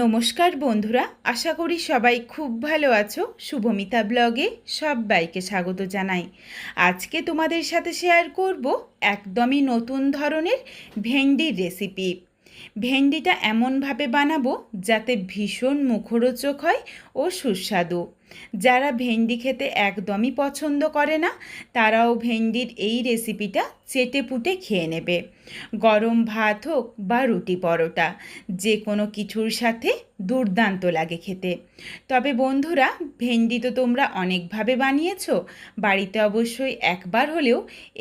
নমস্কার বন্ধুরা, আশা করি সবাই খুব ভালো আছো। শুভমিতা ব্লগে সবাইকে স্বাগত জানাই। আজকে তোমাদের সাথে শেয়ার করব একদমই নতুন ধরনের ভেন্ডির রেসিপি ভেন্ডিটা এমনভাবে বানাবো যাতে ভীষণ মুখরোচক হয় ও সুস্বাদু। যারা ভেন্ডি খেতে একদমই পছন্দ করে না, তারাও ভেন্ডির এই রেসিপিটা চেটে পুটে খেয়ে নেবে। গরম ভাত হোক বা রুটি পরোটা যে কোনো কিছুর সাথে দুর্দান্ত লাগে খেতে। তবে বন্ধুরা, ভেন্ডি তো তোমরা অনেকভাবে বানিয়েছো, বাড়িতে অবশ্যই একবার হলেও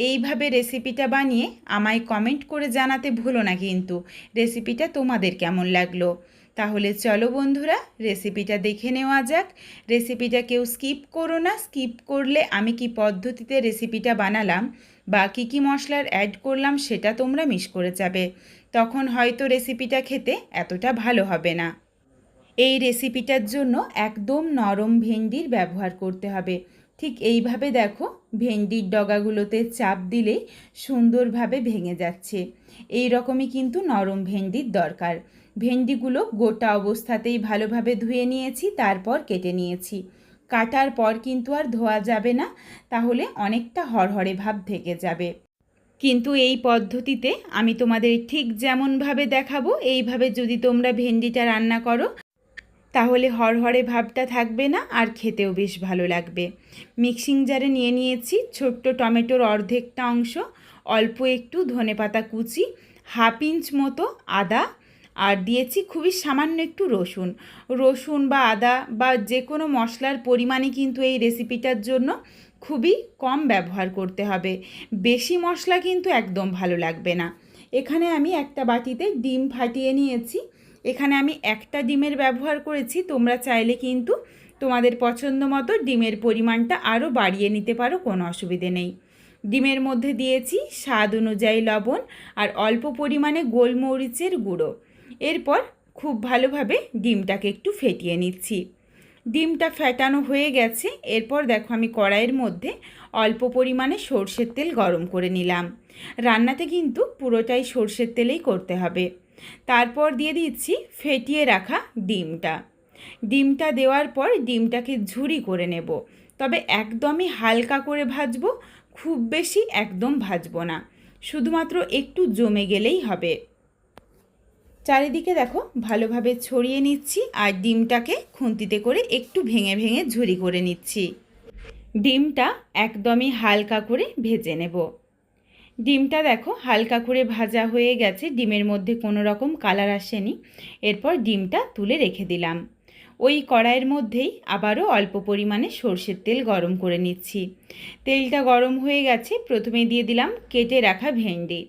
এইভাবে রেসিপিটা বানিয়ে আমায় কমেন্ট করে জানাতে ভুলো না কিন্তু। রেসিপিটা তোমাদের কেমন লাগল? তাহলে চলো বন্ধুরা রেসিপিটা দেখে নেওয়া যাক। রেসিপিটা কেউ স্কিপ করো না স্কিপ করলে আমি কি পদ্ধতিতে রেসিপিটা বানালাম বা কী কী মশলার অ্যাড করলাম সেটা তোমরা মিস করে যাবে। তখন হয়তো রেসিপিটা খেতে এতটা ভালো হবে না। এই রেসিপিটার জন্য একদম নরম ভেন্ডির ব্যবহার করতে হবে। ঠিক এইভাবে দেখো, ভেন্ডির ডগাগুলোতে চাপ দিলেই সুন্দরভাবে ভেঙে যাচ্ছে। এই রকমই কিন্তু নরম ভেন্ডির দরকার। ভেন্ডিগুলো গোটা অবস্থাতেই ভালোভাবে ধুয়ে নিয়েছি, তারপর কেটে নিয়েছি। কাটার পর কিন্তু আর ধোয়া যাবে না, তাহলে অনেকটা হরহরে ভাব থেকে যাবে। কিন্তু এই পদ্ধতিতে আমি তোমাদের ঠিক যেমনভাবে দেখাবো, এইভাবে যদি তোমরা ভেন্ডিটা রান্না করো, তাহলে হরহরে ভাবটা থাকবে না আর খেতেও বেশ ভালো লাগবে। মিক্সিং জারে নিয়ে নিয়েছি ছোট্ট টমেটোর অর্ধেকটা অংশ, অল্প একটু ধনেপাতা কুচি, হাফ ইঞ্চ মতো আদা আর দিয়েছি খুবই সামান্য একটু রসুন। রসুন বা আদা বা যে কোনো মশলার পরিমাণই কিন্তু এই রেসিপিটার জন্য খুবই কম ব্যবহার করতে হবে। বেশি মশলা কিন্তু একদম ভালো লাগবে না। এখানে আমি একটা বাটিতে ডিম ফাটিয়ে নিয়েছি। এখানে আমি একটা ডিমের ব্যবহার করেছি। তোমরা চাইলে কিন্তু তোমাদের পছন্দ মতো ডিমের পরিমাণটা আরও বাড়িয়ে নিতে পারো, কোনো অসুবিধে নেই। ডিমের মধ্যে দিয়েছি স্বাদ অনুযায়ী লবণ আর অল্প পরিমাণে গোলমরিচের গুঁড়ো। এরপর খুব ভালোভাবে ডিমটাকে একটু ফেটিয়ে নিচ্ছি। ডিমটা ফেটানো হয়ে গেছে, এরপর দেখো আমি কড়াইয়ের মধ্যে অল্প পরিমাণে সর্ষের তেল গরম করে নিলাম। রান্নাতে কিন্তু পুরোটাই সর্ষের তেলেই করতে হবে। তারপর দিয়ে দিচ্ছি ফেটিয়ে রাখা ডিমটা। ডিমটা দেওয়ার পর ডিমটাকে ঝুরি করে নেব। তবে একদমই হালকা করে ভাজবো, খুব বেশি একদম ভাজবো না। শুধুমাত্র একটু জমে গেলেই হবে। চারিদিকে দেখো ভালোভাবে ছড়িয়ে নিচ্ছি আর ডিমটাকে খুন্তিতে করে একটু ভেঙে ভেঙে ঝুরি করে নিচ্ছি। ডিমটা একদমই হালকা করে ভেজে নেব। ডিমটা দেখো হালকা করে ভাজা হয়ে গেছে, ডিমের মধ্যে কোনো রকম কালার আসেনি। এরপর ডিমটা তুলে রেখে দিলাম। ওই কড়াইয়ের মধ্যেই আবারও অল্প পরিমাণে সর্ষের তেল গরম করে নিচ্ছি। তেলটা গরম হয়ে গেছে প্রথমে দিয়ে দিলাম কেটে রাখা ভেন্ডি।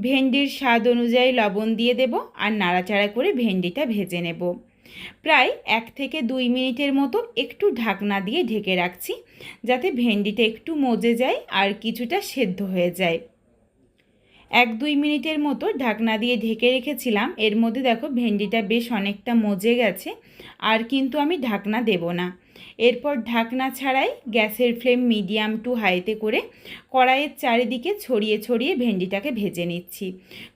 ভেন্ডির স্বাদ অনুযায়ী লবণ দিয়ে দেব আর নাড়াচাড়া করে ভেন্ডিটা ভেজে নেব। প্রায় এক থেকে দুই মিনিটের মতো একটু ঢাকনা দিয়ে ঢেকে রাখছি যাতে ভেন্ডিটা একটু মজে যায় আর কিছুটা সেদ্ধ হয়ে যায়। এক দুই মিনিটের মতো ঢাকনা দিয়ে ঢেকে রেখেছিলাম। এর মধ্যে দেখো ভেন্ডিটা বেশ অনেকটা মজে গেছে আর কিন্তু আমি ঢাকনা দেব না। এরপর ঢাকনা ছাড়াই গ্যাসের ফ্লেম মিডিয়াম টু হাইতে করে কড়াইয়ের চারিদিকে ছড়িয়ে ছড়িয়ে ভেন্ডিটাকে ভেজে নিচ্ছি।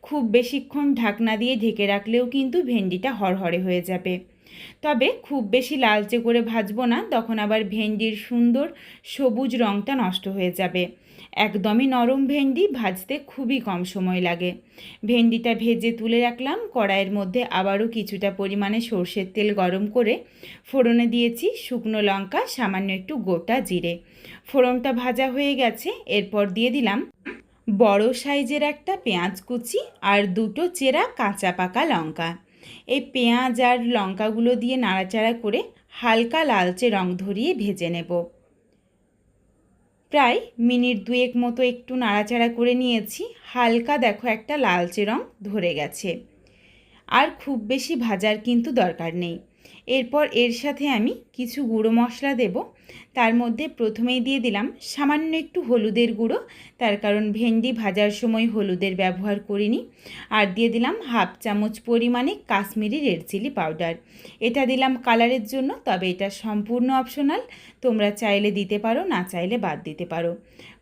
খুব বেশিক্ষণ ঢাকনা দিয়ে ঢেকে রাখলেও কিন্তু ভেন্ডিটা হরহরে হয়ে যাবে। তবে খুব বেশি লালচে করে ভাজবো না, তখন আবার ভেন্ডির সুন্দর সবুজ রঙটা নষ্ট হয়ে যাবে। একদমই নরম ভেন্ডি ভাজতে খুবই কম সময় লাগে। ভেন্ডিটা ভেজে তুলে রাখলাম, কড়াইয়ের মধ্যে আবারও কিছুটা পরিমাণে সর্ষের তেল গরম করে ফোড়নে দিয়েছি শুকনো লঙ্কা, সামান্য একটু গোটা জিরে। ফোড়নটা ভাজা হয়ে গেছে, এরপর দিয়ে দিলাম বড় সাইজের একটা পেঁয়াজ কুচি আর দুটো চেরা কাঁচা পাকা লঙ্কা। এই পেঁয়াজ আর লঙ্কাগুলো দিয়ে নাড়াচাড়া করে হালকা লালচে রং ধরিয়ে ভেজে নেব। প্রায় মিনিট দুয়েক মতো একটু নাড়াচাড়া করে নিয়েছি। হালকা দেখো একটা লালচে রং ধরে গেছে। আর খুব বেশি ভাজার কিন্তু দরকার নেই। এরপর এর সাথে আমি কিছু গুঁড়ো মশলা দেব। তার মধ্যে প্রথমেই দিয়ে দিলাম সামান্য একটু হলুদের গুঁড়ো। তার কারণ ভেন্ডি ভাজার সময় হলুদের ব্যবহার করিনি। আর দিয়ে দিলাম হাফ চামচ পরিমাণে কাশ্মীরি রেড চিলি পাউডার। এটা দিলাম কালারের জন্য, তবে এটা সম্পূর্ণ অপশনাল। তোমরা চাইলে দিতে পারো, না চাইলে বাদ দিতে পারো।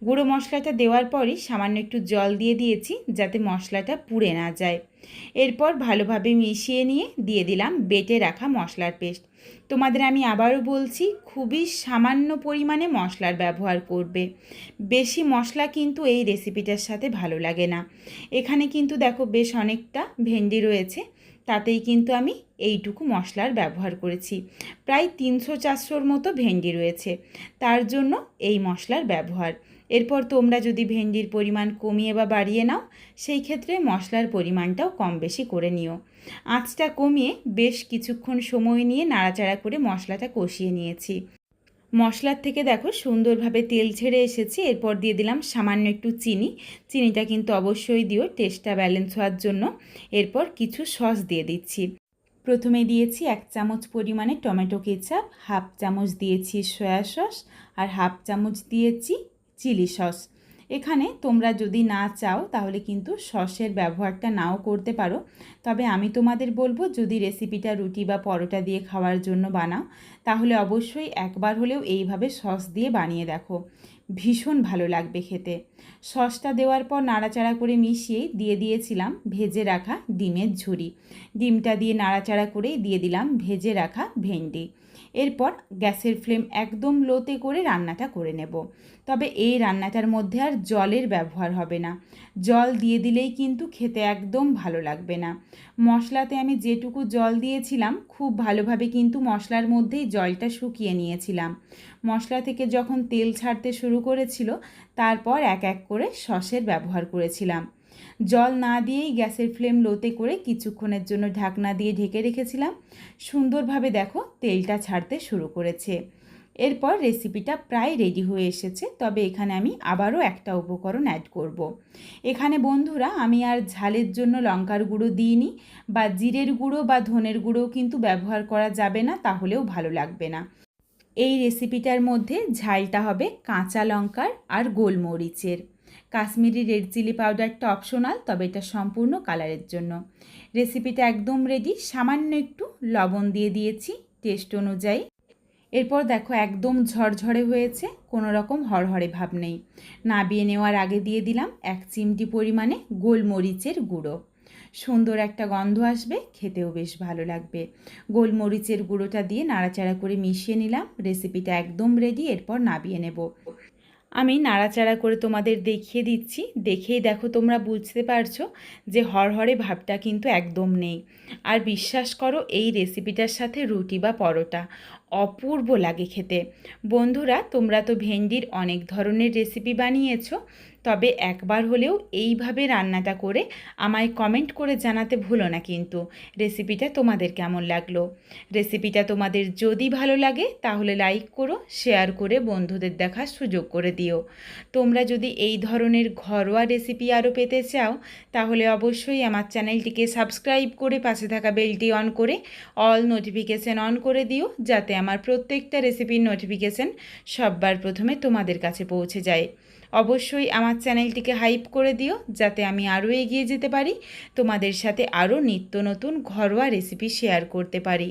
গুঁড়ো মশলাটা দেওয়ার পরই সামান্য একটু জল দিয়ে দিয়েছি, যাতে মশলাটা পুড়ে না যায়। এরপর ভালোভাবে মিশিয়ে নিয়ে দিয়ে দিলাম বেটে রাখা মশলার পেস্ট। তোমাদের আমি আবারও বলছি, খুবই সামান্য পরিমাণে মশলার ব্যবহার করবে। বেশি মশলা কিন্তু এই রেসিপিটার সাথে ভালো লাগে না। এখানে কিন্তু দেখো বেশ অনেকটা ভেন্ডি রয়েছে, তাতেই কিন্তু আমি এইটুকু মশলার ব্যবহার করেছি। প্রায় তিনশো চারশোর মতো ভেন্ডি রয়েছে, তার জন্য এই মশলার ব্যবহার। এরপর তোমরা যদি ভেন্ডির পরিমাণ কমিয়ে বা বাড়িয়ে নাও, সেই ক্ষেত্রে মশলার পরিমাণটাও কম বেশি করে নিও। আঁচটা কমিয়ে বেশ কিছুক্ষণ সময় নিয়ে নাড়াচাড়া করে মশলাটা কষিয়ে নিয়েছি। মশলার থেকে দেখো সুন্দরভাবে তেল ছেড়ে এসেছে। এরপর দিয়ে দিলাম সামান্য একটু চিনি। চিনিটা কিন্তু অবশ্যই দিও টেস্টটা ব্যালেন্স হওয়ার জন্য। এরপর কিছু সস দিয়ে দিচ্ছি। প্রথমে দিয়েছি এক চামচ পরিমাণে টমেটো কেচাপ হাফ চামচ দিয়েছি সয়া সস আর হাফ চামচ দিয়েছি চিলি সস এখানে তোমরা যদি না চাও, তাহলে কিন্তু সসের ব্যবহারটা নাও করতে পারো। তবে আমি তোমাদের বলব, যদি রেসিপিটা রুটি বা পরোটা দিয়ে খাওয়ার জন্য বানাও, তাহলে অবশ্যই একবার হলেও এইভাবে সস দিয়ে বানিয়ে দেখো। ভীষণ ভালো লাগবে খেতে। সসটা দেওয়ার পর নাড়াচাড়া করে মিশিয়ে দিয়ে দিয়েছিলাম ভেজে রাখা ডিমের ঝুড়ি ডিমটা দিয়ে নাড়াচাড়া করেই দিয়ে দিলাম ভেজে রাখা ভেন্ডি। এরপর গ্যাসের ফ্লেম একদম লোতে করে রান্নাটা করে নেব। তবে এই রান্নাটার মধ্যে আর জলের ব্যবহার হবে না। জল দিয়ে দিলেই কিন্তু খেতে একদম ভালো লাগবে না। মশলাতে আমি যেটুকু জল দিয়েছিলাম, খুব ভালোভাবে কিন্তু মশলার মধ্যেই জলটা শুকিয়ে নিয়েছিলাম। মশলা থেকে যখন তেল ছাড়তে শুরু করেছিল, তারপর এক এক করে সসের ব্যবহার করেছিলাম। জল না দিয়েই গ্যাসের ফ্লেম লোতে করে কিছুক্ষণের জন্য ঢাকনা দিয়ে ঢেকে রেখেছিলাম। সুন্দরভাবে দেখো তেলটা ছাড়তে শুরু করেছে। এরপর রেসিপিটা প্রায় রেডি হয়ে এসেছে, তবে এখানে আমি আবারও একটা উপকরণ অ্যাড করব। এখানে বন্ধুরা, আমি আর ঝালের জন্য লঙ্কার গুঁড়ো দিইনি, বা জিরের গুঁড়ো বা ধনের গুঁড়োও কিন্তু ব্যবহার করা যাবে না, তাহলেও ভালো লাগবে না। এই রেসিপিটার মধ্যে ঝালটা হবে কাঁচা লঙ্কার আর গোলমরিচের। কাশ্মীরি রেড চিলি পাউডারটা অপশনাল, তবে এটা সম্পূর্ণ কালারের জন্য। রেসিপিটা একদম রেডি সামান্য একটু লবণ দিয়ে দিয়েছি টেস্ট অনুযায়ী। এরপর দেখো একদম ঝরঝরে হয়েছে, কোনো রকম হরহরে ভাব নেই। নাবিয়ে নেওয়ার আগে দিয়ে দিলাম এক চিমটি পরিমাণে গোলমরিচের গুঁড়ো। সুন্দর একটা গন্ধ আসবে, খেতেও বেশ ভালো লাগবে। গোলমরিচের গুঁড়োটা দিয়ে নাড়াচাড়া করে মিশিয়ে নিলাম, রেসিপিটা একদম রেডি এরপর নাবিয়ে নেব। আমি নাড়াচাড়া করে তোমাদের দেখিয়ে দিচ্ছি। দেখেই দেখো তোমরা বুঝতে পারছ যে হরহরে ভাবটা কিন্তু একদম নেই। আর বিশ্বাস করো, এই রেসিপিটার সাথে রুটি বা পরোটা অপূর্ব লাগে খেতে। বন্ধুরা, তোমরা তো ভেন্ডির অনেক ধরনের রেসিপি বানিয়েছো, তবে একবার হলেও এইভাবে রান্নাটা করে আমায় কমেন্ট করে জানাতে ভুলো না কিন্তু। রেসিপিটা তোমাদের কেমন লাগল? রেসিপিটা তোমাদের যদি ভালো লাগে, তাহলে লাইক করো শেয়ার করে বন্ধুদের দেখার সুযোগ করে দিও। তোমরা যদি এই ধরনের ঘরোয়া রেসিপি আরও পেতে চাও, তাহলে অবশ্যই আমার চ্যানেলটিকে সাবস্ক্রাইব করে পাশে থাকা বেলটি অন করে অল নোটিফিকেশান অন করে দিও, যাতে আমার প্রত্যেকটা রেসিপির নোটিফিকেশান সববার প্রথমে তোমাদের কাছে পৌঁছে যায়। অবশ্যই আমার চ্যানেলটিকে হাইপ করে দিও, যাতে আমি আরও এগিয়ে যেতে পারি, তোমাদের সাথে আরও নিত্য নতুন ঘরোয়া রেসিপি শেয়ার করতে পারি।